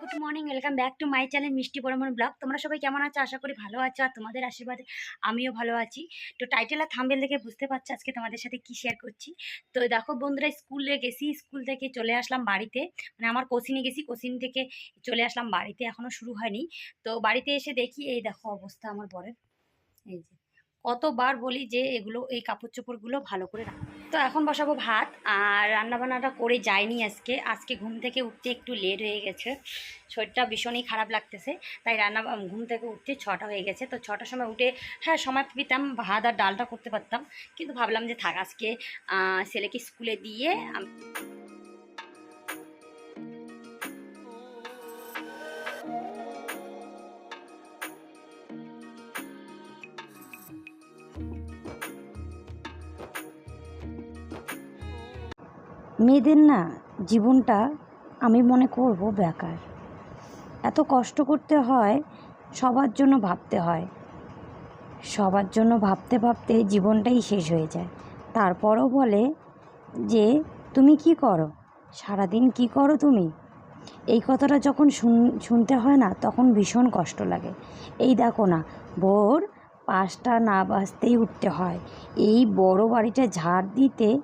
Good morning welcome back to my channel মিষ্টি পরমন blog. তোমরা সবাই কেমন আছো? আশা করি ভালো আছো, আর তোমাদের আশীর্বাদে আমিও ভালো আছি। তো টাইটেল আর থাম্বেল দেখে বুঝতে পারছ আজকে তোমাদের সাথে কি শেয়ার করছি। তো দেখো বন্ধুরা স্কুলে গেছি স্কুল থেকে চলে আসলাম বাড়িতে। মানে আমার কোচিনে গেছি কোচিন থেকে চলে আসলাম বাড়িতে এখনও শুরু হয়নি। তো বাড়িতে এসে দেখি, এই দেখো অবস্থা আমার বরের। এই যে কতবার বলি যে এগুলো, এই কাপড় চোপড়গুলো ভালো করে রাখ। তো এখন বসাবো ভাত, আর রান্নাবান্নাটা করে যায়নি আজকে। আজকে ঘুম থেকে উঠতে একটু লেট হয়ে গেছে। শরীরটা ভীষণই খারাপ লাগতেছে, তাই রান্না, ঘুম থেকে উঠতে ছটা হয়ে গেছে। তো ছটার সময় উঠে হ্যাঁ সময় পেতাম, ভাত আর ডালটা করতে পারতাম। কিন্তু ভাবলাম যে থাক, আজকে ছেলেকে স্কুলে দিয়ে মেয়েদের না জীবনটা আমি মনে করব বেকার। এত কষ্ট করতে হয়, সবার জন্য ভাবতে হয়। সবার জন্য ভাবতে ভাবতে জীবনটাই শেষ হয়ে যায়। তারপরও বলে যে, তুমি কি করো? সারাদিন কি করো তুমি? এই কথাটা যখন শুন- শুনতে হয় না, তখন ভীষণ কষ্ট লাগে। এই দেখো না, ভোর পাঁচটা না বাজতেই উঠতে হয়। এই বড় বাড়িটা ঝাড় দিতে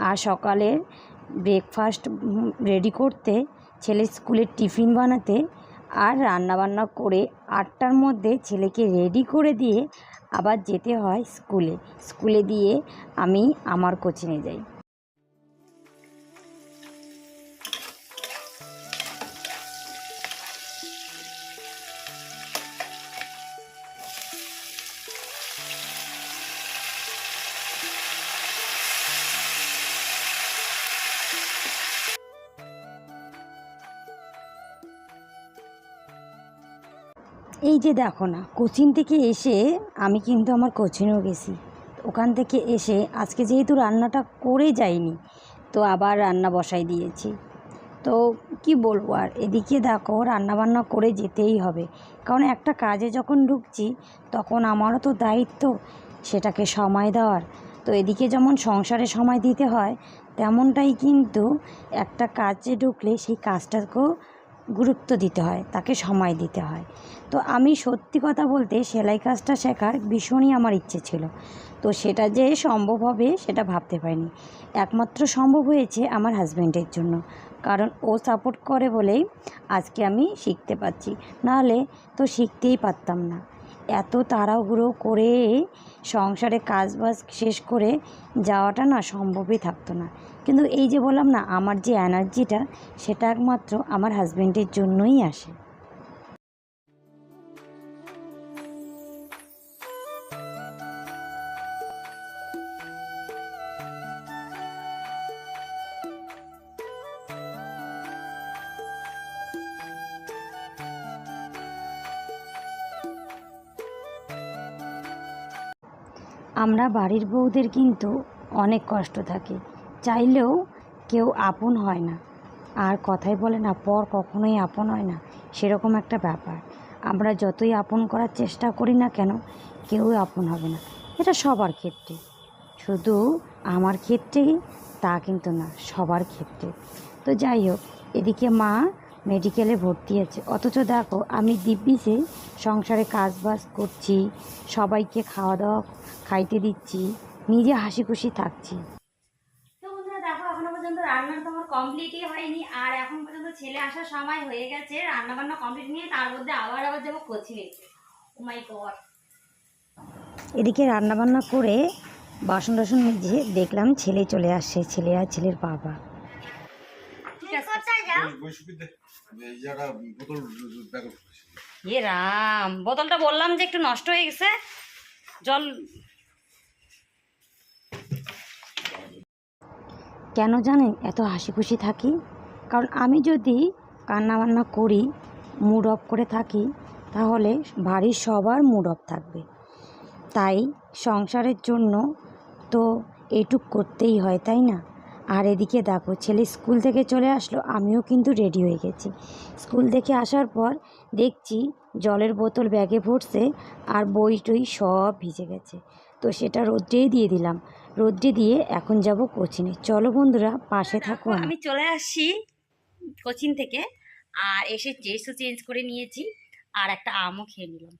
আর সকালের ব্রেকফাস্ট রেডি করতে ছেলে স্কুলের টিফিন বানাতে আর রান্নাবান্না করে আটটার মধ্যে ছেলেকে রেডি করে দিয়ে আবার যেতে হয় স্কুলে। স্কুলে দিয়ে আমি আমার কোচিংয়ে যাই। এই যে দেখো না কোচিং থেকে এসে আমি কিন্তু আমার কোচিংও গেছি। ওখান থেকে এসে আজকে যেহেতু রান্নাটা করে যাইনি, তো আবার রান্না বসাই দিয়েছি। তো কি বলব আর, এদিকে দেখো রান্না বান্না করে যেতেই হবে। কারণ একটা কাজে যখন ঢুকছি, তখন আমারও তো দায়িত্ব সেটাকে সময় দেওয়ার। তো এদিকে যেমন সংসারে সময় দিতে হয়, তেমনটাই কিন্তু একটা কাজে ঢুকলে সেই কাজটাকেও গুরুত্ব দিতে হয়, তাকে সময় দিতে হয়। তো আমি সত্যি কথা বলতে সেলাই কাজটা শেখার ভীষণই আমার ইচ্ছে ছিল। তো সেটা যে সম্ভব হবে সেটা ভাবতে পারিনি। একমাত্র সম্ভব হয়েছে আমার হাজব্যান্ডের জন্য। কারণ ও সাপোর্ট করে বলেই আজকে আমি শিখতে পারছি। নাহলে তো শিখতেই পারতাম না। এত তাড়াহুড়ো করে সংসারে কাজ বাজ শেষ করে যাওয়াটা না সম্ভবই থাকতো না। কিন্তু এই যে বললাম না, আমার যে এনার্জিটা সেটা একমাত্র আমার হাজব্যান্ডের জন্যই আসে। আমরা বাড়ির বউদের কিন্তু অনেক কষ্ট থাকে। চাইলেও কেউ আপন হয় না। আর কথাই বলে না, পর কখনোই আপন হয় না। সেরকম একটা ব্যাপার। আমরা যতই আপন করার চেষ্টা করি না কেন কেউই আপন হবে না। এটা সবার ক্ষেত্রে। শুধু আমার ক্ষেত্রেই তা কিন্তু না, সবার ক্ষেত্রে। তো যাই হোক, এদিকে মা মেডিকেলে ভর্তি আছে। অথচ দেখো আমি দিব্যিসে সংসারে কাজ বাজ করছি সবাইকে খাওয়া দাওয়া খাইতে দিচ্ছি নিজে হাসি খুশি থাকছি। তো বন্ধুরা দেখো এখনও পর্যন্ত রান্না তো আমার কমপ্লিটই হয়নি। আর এখন পর্যন্ত ছেলে আসার সময় হয়ে গেছে। রান্না বান্না কমপ্লিট নিয়ে তার মধ্যে আবার আবার যাব কোচিনে মাই গড এদিকে রান্নাবান্না করে বাসন টাসন মেজে দেখলাম ছেলে চলে আসছে ছেলে আর ছেলের বাবা ঠিক আছে বৈশাখীতে এই জায়গা বোতল ব্যাগ এ রাম বোতলটা বললাম যে একটু নষ্ট হয়ে গেছে। জল কেন জানেন? এত হাসি খুশি থাকি। কারণ আমি যদি কান্না বান্না করি মুড অফ করে থাকি তাহলে বাড়ির সবার মুড অফ থাকবে। তাই সংসারের জন্য তো এইটুক করতেই হয় তাই না? আর এদিকে দেখো ছেলে স্কুল থেকে চলে আসলো আমিও কিন্তু রেডি হয়ে গেছি। স্কুল থেকে আসার পর দেখছি জলের বোতল ব্যাগে ভরছে আর বই টই সব ভিজে গেছে। তো সেটা রোদ্রেই দিয়ে দিলাম। রোদ্রে দিয়ে এখন যাব কোচিনে। চলো বন্ধুরা পাশে থাকো আমি চলে আসছি কোচিন থেকে আর এসে ড্রেসও চেঞ্জ করে নিয়েছি আর একটা আমও খেয়ে নিলাম।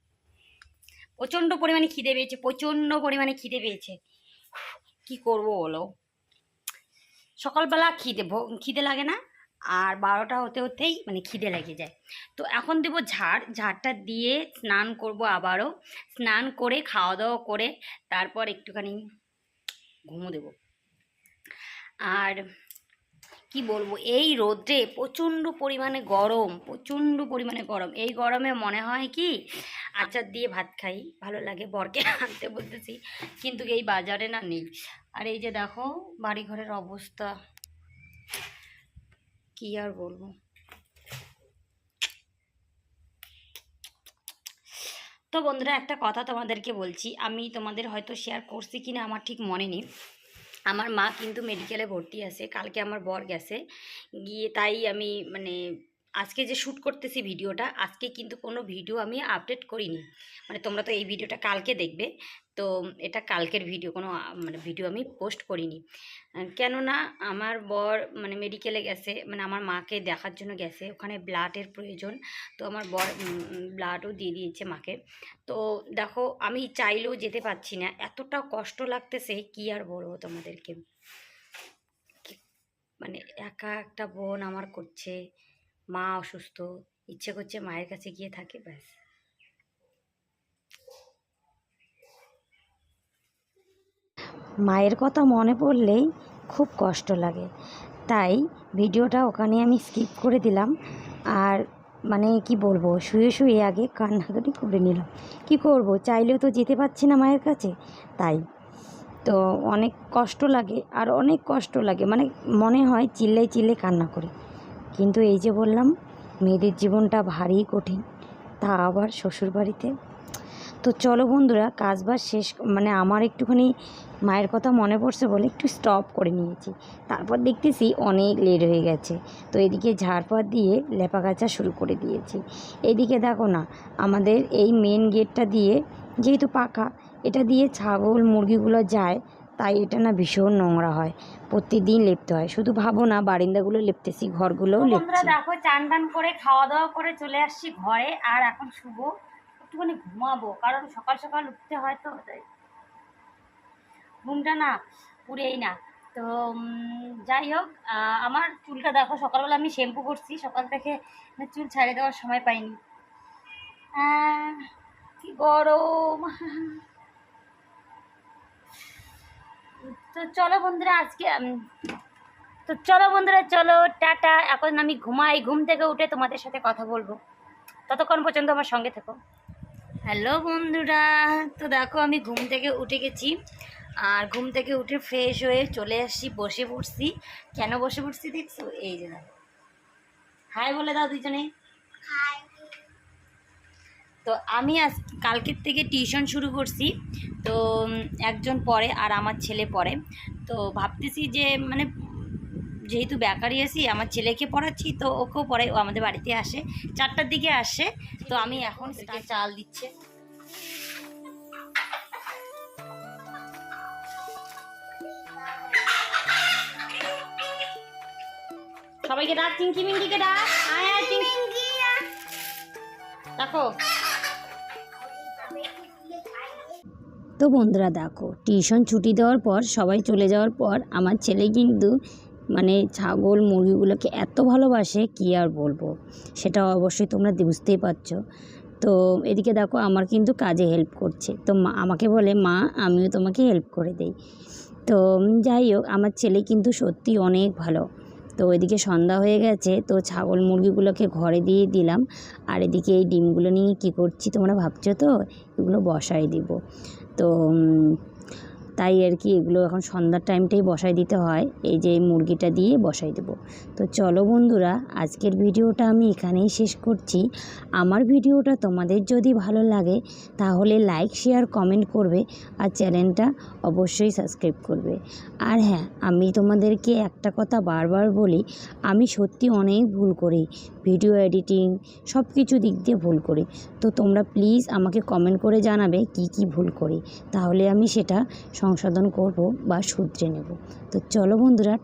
প্রচণ্ড পরিমাণে খিদে পেয়েছে প্রচণ্ড পরিমাণে খিদে পেয়েছে। কি করব বলো? সকালবেলা খিদে খিদে লাগে না, আর বারোটা হতে হতেই মানে খিদে লেগে যায়। তো এখন দেবো ঝাড়, ঝাড়টা দিয়ে স্নান করব আবারও। স্নান করে খাওয়া দাওয়া করে, তারপর একটুখানি ঘুমো দেবো। আর কি বলব? এই রোদ্রে প্রচণ্ড পরিমাণে গরম, প্রচণ্ড পরিমাণে গরম। এই গরমে মনে হয় কি, আচার দিয়ে ভাত খাই, ভালো লাগে বরকে আনতে বলতেছি, কিন্তু এই বাজারে না নেই। আর এই যে দেখো বাড়ি ঘরের অবস্থা, কি আর বলব? তো বন্ধুরা, একটা কথা তোমাদেরকে বলছি, আমি তোমাদের হয়তো শেয়ার করছি কিনা আমার ঠিক মনে নেই। আমার মা কিন্তু মেডিকেলে ভর্তি আছে কালকে আমার বর গেছে। গিয়ে তাই আমি মানে আজকে যে শ্যুট করতেছি ভিডিওটা, আজকে কিন্তু কোনো ভিডিও আমি আপডেট করিনি। মানে তোমরা তো এই ভিডিওটা কালকে দেখবে। তো এটা কালকের ভিডিও, কোনো মানে ভিডিও আমি পোস্ট করিনি। কেননা আমার বর মানে মেডিকেলে গেছে মানে আমার মাকে দেখার জন্য গেছে। ওখানে ব্লাডের প্রয়োজন। তো আমার বর ব্লাডও দিয়ে দিয়েছে মাকে। তো দেখো, আমি চাইলেও যেতে পারছি না। এতটা কষ্ট লাগতেছে, কি আর বলব তোমাদেরকে? মানে একা একটা বোন আমার করছে। মা অসুস্থ, ইচ্ছে করছে মায়ের কাছে গিয়ে থাকে, ব্যাস। মায়ের কথা মনে পড়লেই খুব কষ্ট লাগে। তাই ভিডিওটা ওখানে আমি স্কিপ করে দিলাম। আর মানে কি বলব, শুয়ে শুয়ে আগে কান্নাকাটি করে নিলাম। কি করব, চাইলেও তো যেতে পারছি না মায়ের কাছে। তাই তো অনেক কষ্ট লাগে, আর অনেক কষ্ট লাগে। মানে মনে হয় চিল্লাই চিল্লে কান্না করি। কিন্তু এই যে বললাম, মেয়েদের জীবনটা ভারী কঠিন, তা আবার শ্বশুরবাড়িতে? তো চলো বন্ধুরা কাজ বাজ শেষ মানে আমার একটুখানি মায়ের কথা মনে পড়ছে বলে একটু স্টপ করে নিয়েছি। তারপর দেখতেছি অনেক লেট হয়ে গেছে, তো এদিকে ঝাড়পাত দিয়ে লেপা কাচা শুরু করে দিয়েছি। এদিকে দেখো না, আমাদের এই মেন গেটটা দিয়ে যেহেতু পাকা, এটা দিয়ে ছাগল মুরগিগুলো যায় তাই এটা না ভীষণ নোংরা হয়। প্রতিদিন লেপতে হয়। শুধু ভাবো না বারিন্দাগুলো লেপতেছি ঘরগুলোও লেপছি। দেখো চান টান করে খাওয়া দাওয়া করে চলে আসছি ঘরে। আর এখন শুভ একটুখানি ঘুমাবো কারণ সকাল সকাল উঠতে হয় তো ঘুমটা না পুরেই না। তো যাই হোক আহ, আমার চুলটা দেখো সকালবেলা আমি শ্যাম্পু করছি সকাল থেকে চুল ছাড়ে দেওয়ার সময় পাইনি। কি গরম! তো চলো বন্ধুরা, আজকে তো চলো বন্ধুরা, চলো, টাটা। এখন আমি ঘুমাই, ঘুম থেকে উঠে তোমাদের সাথে কথা বলব। ততক্ষণ পর্যন্ত আমার সঙ্গে থেকো। হ্যালো বন্ধুরা, তো দেখো আমি ঘুম থেকে উঠে গেছি। আর ঘুম থেকে উঠে ফ্রেশ হয়ে চলে আসছি, বসে পড়ছি। কেন বসে পড়ছি দেখছ? এই যে হাই বলে দাও দুজনে তো আমি আজ কালকের থেকে টিউশন শুরু করছি। তো একজন পড়ে আর আমার ছেলে পড়ে। তো ভাবতেছি যে মানে যেহেতু বেকারি আছি আমার ছেলেকে পড়াচ্ছি তো ওকেও পড়ে ও আমাদের বাড়িতে আসে। চারটার দিকে আসে। তো আমি এখন থেকে চাল দিচ্ছে। সবাইকে ডাক চিঙ্কি মিঙ্কিকে ডাক। আয় আয় চিঙ্কি দেখো তো বন্ধুরা দেখো, টিউশন ছুটি দেওয়ার পর, সবাই চলে যাওয়ার পর আমার ছেলে কিন্তু মানে ছাগল, মুরগিগুলোকে এত ভালোবাসে, কি আর বলব? সেটা অবশ্যই তোমরা বুঝতেই পারছ। তো এদিকে দেখো, আমার কিন্তু কাজে হেল্প করছে। তো মা আমাকে বলে, মা, আমিও তোমাকে হেল্প করে দেই। তো যাই হোক, আমার ছেলে কিন্তু সত্যি অনেক ভালো। তো ওইদিকে সন্ধ্যা হয়ে গেছে, তো ছাগল মুরগিগুলোকে ঘরে দিয়ে দিলাম। আর এদিকে এই ডিমগুলো নিয়ে কি করছি তোমরা ভাবছ তো? এগুলো বসাই দিব। তো তাই আর কি এগুলো এখন সন্ধ্যার টাইমটাই বসাই দিতে হয়। এই যে মুরগিটা দিয়ে বসাই দেবো। তো চলো বন্ধুরা, আজকের ভিডিওটা আমি এখানেই শেষ করছি। আমার ভিডিওটা তোমাদের যদি ভালো লাগে, তাহলে লাইক শেয়ার কমেন্ট করবে আর চ্যানেলটা অবশ্যই সাবস্ক্রাইব করবে। আর হ্যাঁ আমি তোমাদেরকে একটা কথা বারবার বলি, আমি সত্যি অনেক ভুল করি। ভিডিও এডিটিং সব কিছু দিক দিয়ে ভুল করি। তো তোমরা প্লিজ আমাকে কমেন্ট করে জানাবে কি কি ভুল করি। তাহলে আমি সেটা সংশোধন করব বা শুধরে নেব। তো চলো বন্ধুরা